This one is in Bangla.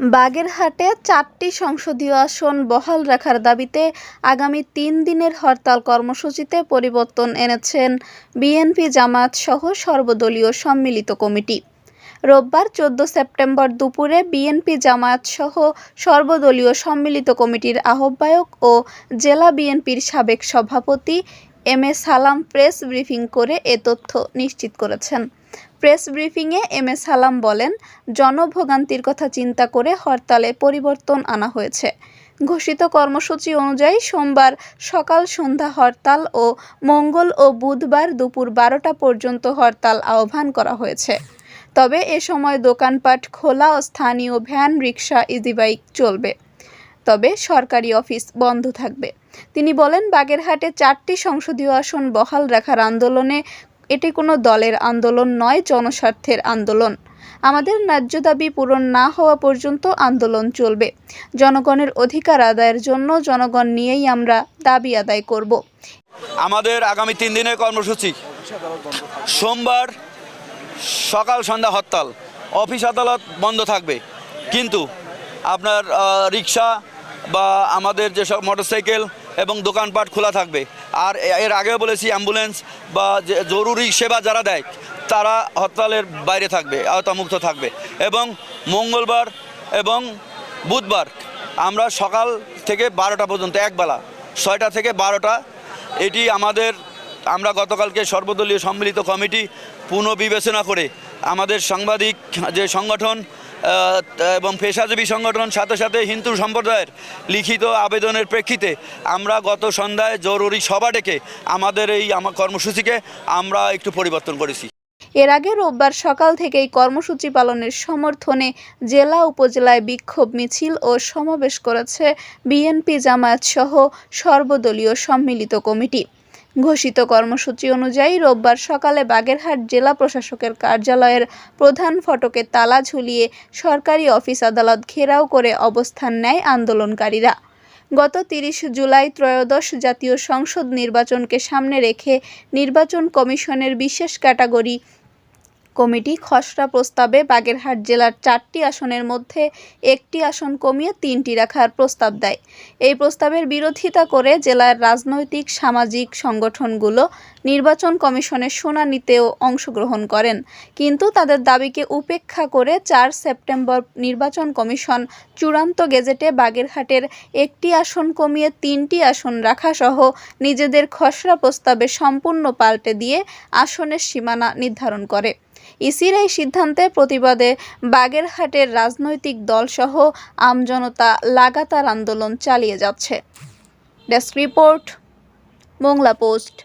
বাগেরহাটে চারটি সংসদীয় আসন বহাল রাখার দাবিতে আগামী তিন দিনের হরতাল কর্মসূচিতে পরিবর্তন এনেছেন বিএনপি জামায়াত সহ সর্বদলীয় সম্মিলিত কমিটি। রোববার চোদ্দ সেপ্টেম্বর দুপুরে বিএনপি জামায়াত সহ সর্বদলীয় সম্মিলিত কমিটির আহ্বায়ক ও জেলা বিএনপির সাবেক সভাপতি এম এ সালাম প্রেস ব্রিফিং করে এ তথ্য নিশ্চিত করেছেন। প্রেস ব্রিফিংয়ে এম এ সালাম বলেন, জনভোগান্তির কথা চিন্তা করে হরতালে পরিবর্তন আনা হয়েছে। ঘোষিত কর্মসূচি অনুযায়ী সোমবার সকাল সন্ধ্যা হরতাল ও মঙ্গল ও বুধবার দুপুর বারোটা পর্যন্ত হরতাল আহ্বান করা হয়েছে। তবে এ সময় দোকানপাট খোলা ও স্থানীয় ভ্যান রিক্সা ইজিবাইক চলবে। তবে সরকারি অফিস বন্ধ থাকবে। তিনি বলেন, বাগেরহাটে চারটি সংসদীয় আসন বহাল রাখার আন্দোলনে এটি কোনো দলের আন্দোলন নয়, জনস্বার্থের আন্দোলন। আমাদের ন্যায্য দাবি পূরণ না হওয়া পর্যন্ত আন্দোলন চলবে। জনগণের অধিকার আদায়ের জন্য জনগণ নিয়েই আমরা দাবি আদায় করব। আমাদের আগামী তিন দিনের কর্মসূচি। সোমবার সকাল সন্ধ্যা হরতাল। অফিস আদালত বন্ধ থাকবে। কিন্তু আপনার রিক্সা বা আমাদের যেসব মোটরসাইকেল এবং দোকানপাট খোলা থাকবে। আর এর আগেও বলেছি, অ্যাম্বুলেন্স বা যে, জরুরি সেবা যারা দেয়, তারা হরতালের বাইরে থাকবে, আওতামুক্ত থাকবে। এবং মঙ্গলবার এবং বুধবার আমরা সকাল থেকে বারোটা পর্যন্ত, একবেলা, ছয়টা থেকে বারোটা, এটি আমাদের, আমরা গতকালকে সর্বদলীয় সম্মিলিত কমিটি পুনঃবিবেচনা করে আমাদের সাংবাদিক যে সংগঠন এবং পেশাজীবী সংগঠন সাথে সাথে হিন্দু সম্প্রদায়ের লিখিত আবেদনের প্রেক্ষিতে আমরা গত সন্ধ্যায় জরুরি সভা ডেকে আমাদের এই আমার কর্মসূচিকে আমরা একটু পরিবর্তন করেছি। এর আগে রোববার সকাল থেকেই কর্মসূচি পালনের সমর্থনে জেলা উপজেলায় বিক্ষোভ মিছিল ও সমাবেশ করেছে বিএনপি জামায়াত সহ সর্বদলীয় সম্মিলিত কমিটি। ঘোষিত কর্মসূচি অনুযায়ী রোববার সকালে বাগেরহাট জেলা প্রশাসকের কার্যালয়ের প্রধান ফটকে তালা ঝুলিয়ে সরকারি অফিস আদালত ঘেরাও করে অবস্থান নেয় আন্দোলনকারীরা। গত তিরিশ জুলাই ত্রয়োদশ জাতীয় সংসদ নির্বাচনকে সামনে রেখে নির্বাচন কমিশনের বিশেষ ক্যাটাগরি কমিটি খসড়া প্রস্তাবে বাগেরহাট জেলার চারটি আসনের মধ্যে একটি আসন কমিয়ে তিনটি রাখার প্রস্তাব দেয়। এই প্রস্তাবের বিরোধিতা করে জেলার রাজনৈতিক, সামাজিক সংগঠনগুলো নির্বাচন কমিশনের শুনানিতেও অংশগ্রহণ করেন। কিন্তু তাদের দাবিকে উপেক্ষা করে চার সেপ্টেম্বর নির্বাচন কমিশন চূড়ান্ত গেজেটে বাগেরহাটের একটি আসন কমিয়ে তিনটি আসন রাখা সহ নিজেদের খসড়া প্রস্তাবে সম্পূর্ণ পাল্টে দিয়ে আসনের সীমানা নির্ধারণ করে। ইসির এই সিদ্ধান্তে প্রতিবাদে বাগেরহাটের রাজনৈতিক দলসহ আমজনতা লাগাতার আন্দোলন চালিয়ে যাচ্ছে। Desk report Mongla post.